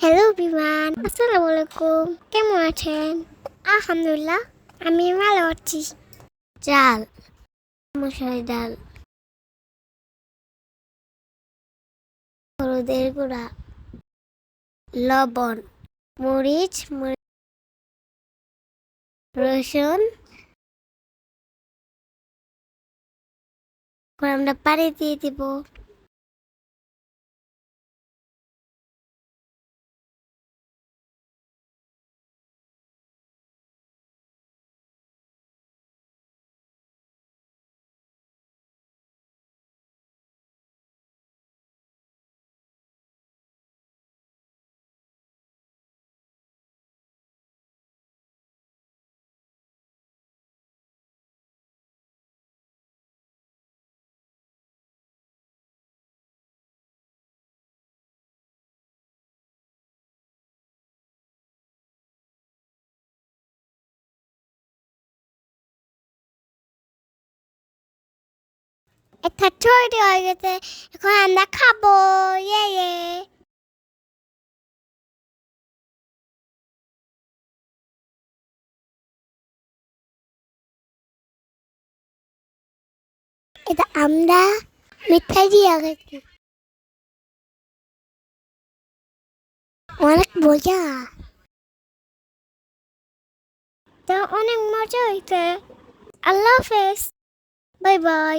Hello বিমান আসসালামু আলাইকুম কেমন আছেন? আলহামদুলিল্লাহ আমি ভালো আছি। চাল মশারি ডাল। হলুদের গুঁড়া। লবণ। মরিচ মরি- রসুন। আমরা পানি দিয়ে দিব। একটা তৈরি হয়ে গেছে এখন আমরা খাব ইয়ে ইয়ে এটা আমরা মিঠাই দিয়ে গেছি অনেক মজা। তো অনেক মজা হইতে আল্লাহ হাফেজ বাই বাই